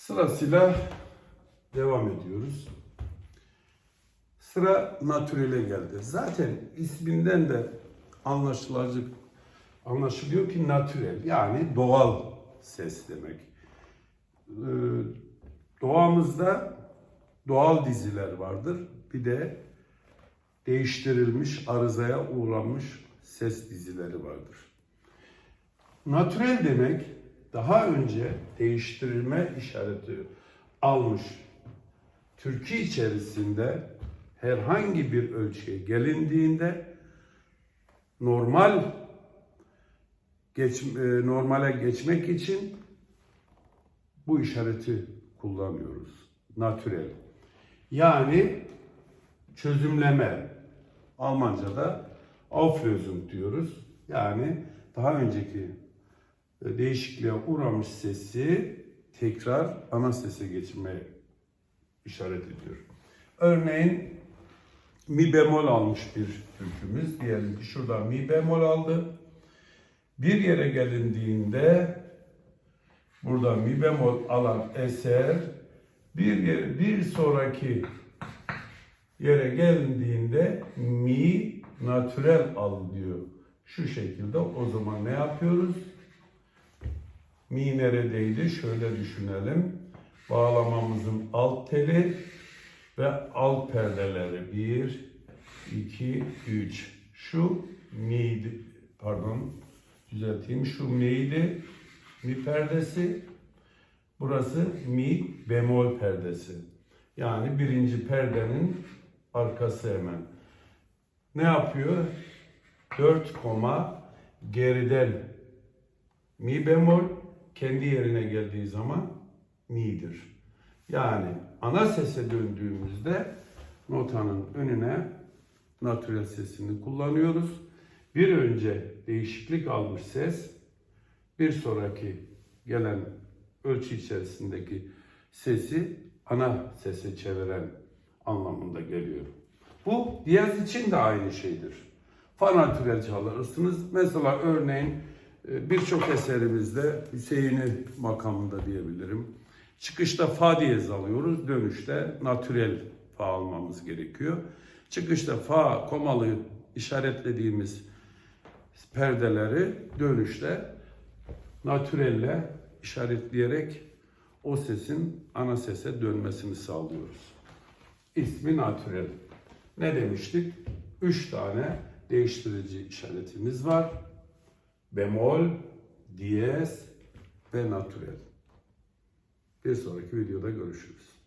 Sırasıyla devam ediyoruz. Sıra natürele geldi. Zaten isminden de anlaşılacak anlaşılıyor ki natürel yani doğal ses demek. Ee, doğamızda doğal diziler vardır. Bir de değiştirilmiş, arızaya uğramış ses dizileri vardır. Natürel demek daha önce değiştirilme işareti almış türkü içerisinde herhangi bir ölçüye gelindiğinde normal geç, e, normale geçmek için bu işareti kullanıyoruz. Natürel. Yani çözümleme. Almanca'da Auflösung diyoruz. Yani daha önceki değişikliğe uğramış sesi tekrar ana sese geçirmeye işaret ediyor. Örneğin mi bemol almış bir türkümüz. Diyelim ki şurada mi bemol aldı. Bir yere gelindiğinde burada mi bemol alan eser bir yer, bir sonraki yere gelindiğinde mi natürel al diyor. Şu şekilde o zaman ne yapıyoruz? Mi neredeydi? Şöyle düşünelim. Bağlamamızın alt teli ve alt perdeleri. Bir, iki, üç. Şu mi'di, pardon düzelteyim. Şu mi'di, mi perdesi. Burası mi bemol perdesi. Yani birinci perdenin arkası hemen. Ne yapıyor? 4 koma geriden mi bemol kendi yerine geldiği zaman mi'dir. Yani ana sese döndüğümüzde notanın önüne natürel sesini kullanıyoruz. Bir önce değişiklik almış ses bir sonraki gelen ölçü içerisindeki sesi ana sese çeviren anlamında geliyor. Bu diyez için de aynı şeydir. Fa natürel çalırsınız. Mesela örneğin birçok eserimizde Hüseyin'i makamında diyebilirim. Çıkışta fa diyez alıyoruz, dönüşte natürel fa almamız gerekiyor. Çıkışta fa komalı işaretlediğimiz perdeleri dönüşte natürelle işaretleyerek o sesin ana sese dönmesini sağlıyoruz. İsmi natürel. Ne demiştik? Üç tane değiştirici işaretimiz var. Bemol, diyez ve natürel. Bir sonraki videoda görüşürüz.